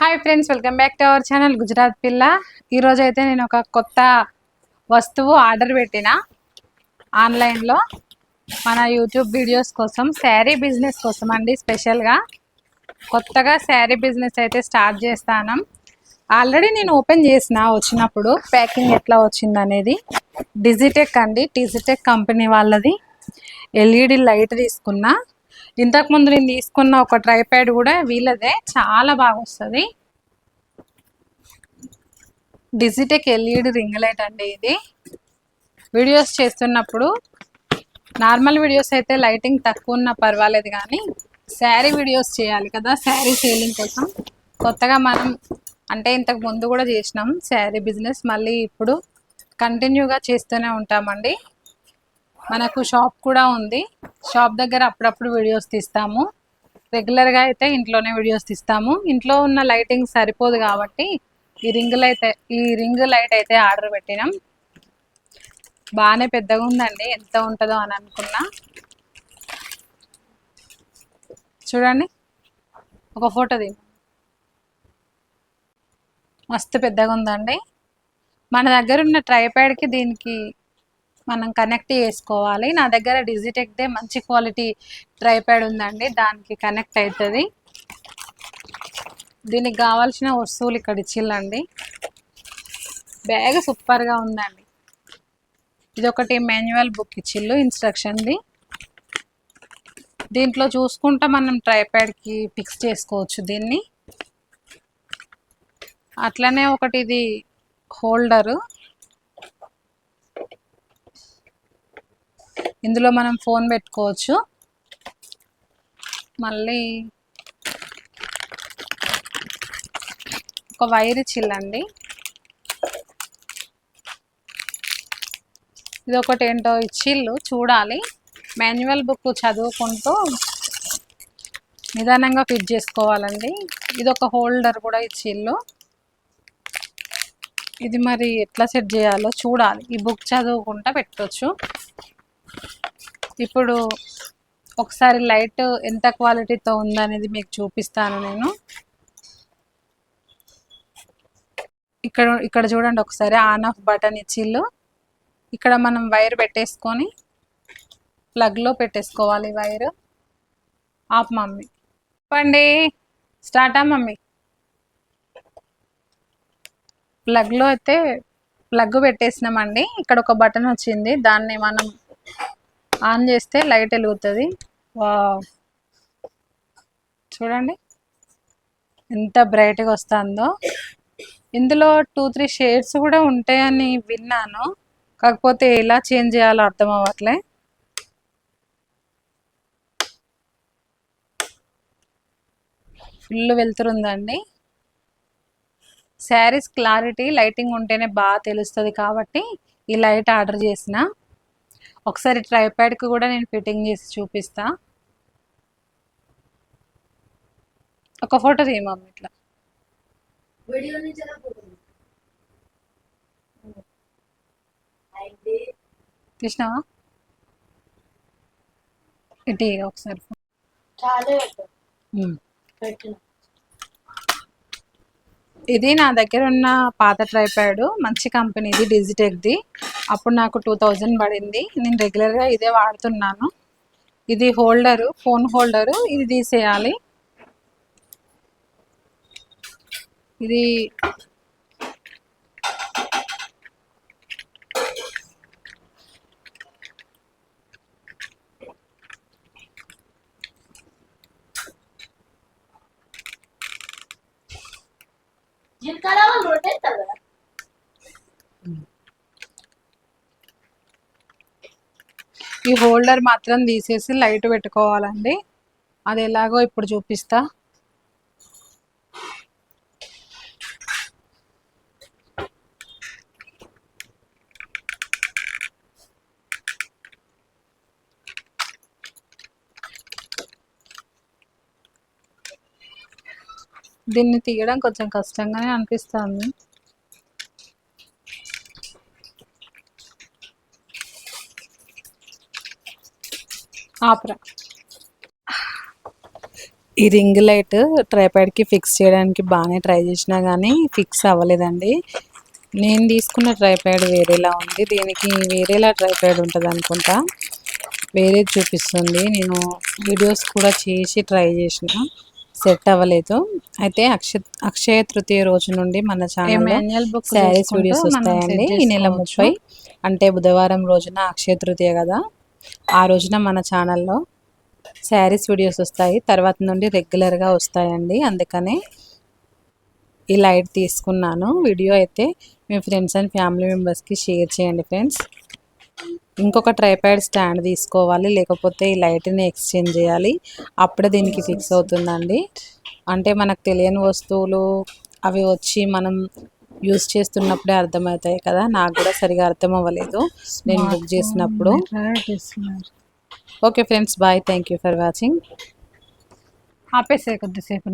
Hi friends welcome back to our channel Gujarat పిల్ల ఈరోజు అయితే నేను ఒక కొత్త వస్తువు ఆర్డర్ పెట్టిన ఆన్లైన్లో మన యూట్యూబ్ వీడియోస్ కోసం శారీ బిజినెస్ కోసం అండి స్పెషల్గా కొత్తగా శారీ బిజినెస్ అయితే స్టార్ట్ చేస్తాను. ఆల్రెడీ నేను ఓపెన్ చేసిన వచ్చినప్పుడు ప్యాకింగ్ ఎట్లా వచ్చింది అనేది డిజిటెక్ అండి డిజిటెక్ కంపెనీ వాళ్ళది. ఎల్ఈడి లైట్ తీసుకున్నా. ఇంతకుముందు నేను తీసుకున్న ఒక ట్రైప్యాడ్ కూడా వీళ్ళదే. చాలా బాగా వస్తుంది డిజిటెక్ ఎల్ఈడి రింగ్ లైట్ అండి ఇది. వీడియోస్ చేస్తున్నప్పుడు నార్మల్ వీడియోస్ అయితే లైటింగ్ తక్కువ ఉన్నా పర్వాలేదు కానీ శారీ వీడియోస్ చేయాలి కదా శారీ సేలింగ్ కోసం. కొత్తగా మనం అంటే ఇంతకు ముందు కూడా చేసినాం శారీ బిజినెస్ మళ్ళీ ఇప్పుడు కంటిన్యూగా చేస్తూనే ఉంటామండి. మనకు షాప్ కూడా ఉంది. షాప్ దగ్గర అప్పుడప్పుడు వీడియోస్ తీస్తాము. రెగ్యులర్గా అయితే ఇంట్లోనే వీడియోస్ తీస్తాము. ఇంట్లో ఉన్న లైటింగ్ సరిపోదు కాబట్టి ఈ రింగ్ అయితే ఈ రింగ్ లైట్ అయితే ఆర్డర్ పెట్టినాం. బాగానే పెద్దగా ఉందండి. ఎంత ఉంటుందో అని అనుకున్నా. చూడండి. ఒక ఫోటో మస్తు పెద్దగా ఉందండి. మన దగ్గర ఉన్న ట్రైప్యాడ్కి దీనికి మనం కనెక్ట్ చేసుకోవాలి. నా దగ్గర డిజిటెక్దే మంచి క్వాలిటీ ట్రైప్యాడ్ ఉందండి. దానికి కనెక్ట్ అవుతుంది దీనికి కావాల్సిన వస్తువులు ఇక్కడ ఇచ్చిల్లండి. బ్యాగ్ సూపర్గా ఉందండి. ఇది ఒకటి మాన్యువల్ బుక్ ఇచ్చిల్లు ఇన్స్ట్రక్షన్ది. దీంట్లో చూసుకుంటా మనం ట్రైప్యాడ్కి ఫిక్స్ చేసుకోవచ్చు దీన్ని. అట్లనే ఒకటి ఇది హోల్డరు. ఇందులో మనం ఫోన్ పెట్టుకోవచ్చు. మళ్ళీ ఒక వైర్ ఇచ్చిల్లండి. ఇది ఒకటి ఏంటో ఇచ్చిళ్ళు చూడాలి. మాన్యువల్ బుక్ చదువుకుంటూ నిదానంగా ఫిట్ చేసుకోవాలండి. ఇది ఒక హోల్డర్ కూడా ఇచ్చిళ్ళు ఇది మరి ఎట్లా సెట్ చేయాలో చూడాలి. ఈ బుక్ చదువుకుంటా పెట్టవచ్చు ఇప్పుడు ఒకసారి లైట్ ఎంత క్వాలిటీతో ఉందనేది మీకు చూపిస్తాను నేను. ఇక్కడ ఇక్కడ చూడండి ఒకసారి ఆన్ ఆఫ్ బటన్ ఇచ్చిళ్ళు ఇక్కడ మనం వైర్ పెట్టేసుకొని ప్లగ్లో పెట్టేసుకోవాలి వైర్. Of mummy. చెప్పండి స్టార్టా మమ్మీ? ప్లగ్లో అయితే ప్లగ్ పెట్టేసినామండి. ఇక్కడ ఒక బటన్ వచ్చింది దాన్ని మనం ఆన్ చేస్తే లైట్ వెలుగుతుంది. వా చూడండి. ఎంత బ్రైట్గా వస్తుందో. ఇందులో టూ త్రీ షేడ్స్ కూడా ఉంటాయని విన్నాను. కాకపోతే ఎలా చేంజ్ చేయాలో అర్థం అవ్వట్లే. ఫుల్ వెళ్తురుందండి శారీస్ క్లారిటీ లైటింగ్ ఉంటేనే బాగా తెలుస్తుంది కాబట్టి ఈ లైట్ ఆర్డర్ చేసిన. ఒకసారి ట్రైప్యాడ్కి కూడా నేను ఫిట్టింగ్ చేసి చూపిస్తా. ఒక ఫోటో తీయమమ్మ ఇట్లా. ఇటు ఇయ్యి ఒకసారి చాలా పెట్టు ఉమ్. పెట్టిన ఇది నా దగ్గర ఉన్న పాత ట్రైప్యాడ్. మంచి కంపెనీది డిజిటెక్ది. అప్పుడు నాకు టూ థౌజండ్ పడింది. నేను రెగ్యులర్గా ఇదే వాడుతున్నాను. ఇది హోల్డరు ఫోన్ హోల్డరు. ఇది తీసేయాలి. ఇది జీలకర్ర వాళ్ళు రొట్టేస్తారు కదా. ఈ హోల్డర్ మాత్రం తీసేసి లైట్ పెట్టుకోవాలండి. అది ఎలాగో ఇప్పుడు చూపిస్తా. దీన్ని తీయడం కొంచెం కష్టంగానే అనిపిస్తుంది. ఆపరా. ఈ రింగ్ లైట్ ట్రైపాడ్కి ఫిక్స్ చేయడానికి బాగానే ట్రై చేసినా కానీ ఫిక్స్ అవ్వలేదండి. నేను తీసుకున్న ట్రైపాడ్ వేరేలా ఉంది. దీనికి వేరేలా ట్రైపాడ్ ఉంటుంది అనుకుంటా. వేరే చూపిస్తుంది. నేను వీడియోస్ కూడా చేసి ట్రై చేసిన. సెట్ అవ్వలేదు. అయితే అక్షయ అక్షయ తృతీయ రోజు నుండి మన ఛానల్లో శారీస్ వీడియోస్ వస్తాయండి. ఈ నెల ముప్పై. అంటే బుధవారం రోజున అక్షయ తృతీయ కదా. ఆ రోజున మన ఛానల్లో శారీస్ వీడియోస్ వస్తాయి. తర్వాత నుండి రెగ్యులర్గా వస్తాయండి. అందుకనే ఈ లైట్ తీసుకున్నాను. వీడియో అయితే మీ ఫ్రెండ్స్ అండ్ ఫ్యామిలీ మెంబర్స్కి షేర్ చేయండి ఫ్రెండ్స్. ఇంకొక ట్రైప్యాడ్ స్టాండ్ తీసుకోవాలి. లేకపోతే ఈ లైట్ని ఎక్స్చేంజ్ చేయాలి. అప్పుడే దీనికి ఫిక్స్ అవుతుందండి. అంటే మనకు తెలియని వస్తువులు అవి వచ్చి మనం యూస్ చేస్తున్నప్పుడే అర్థమవుతాయి కదా. నాకు కూడా సరిగా అర్థం అవ్వలేదు. నేను బుక్ చేసినప్పుడు. Okay friends bye thank you for watching ఆపేసే కొద్దిసేపు.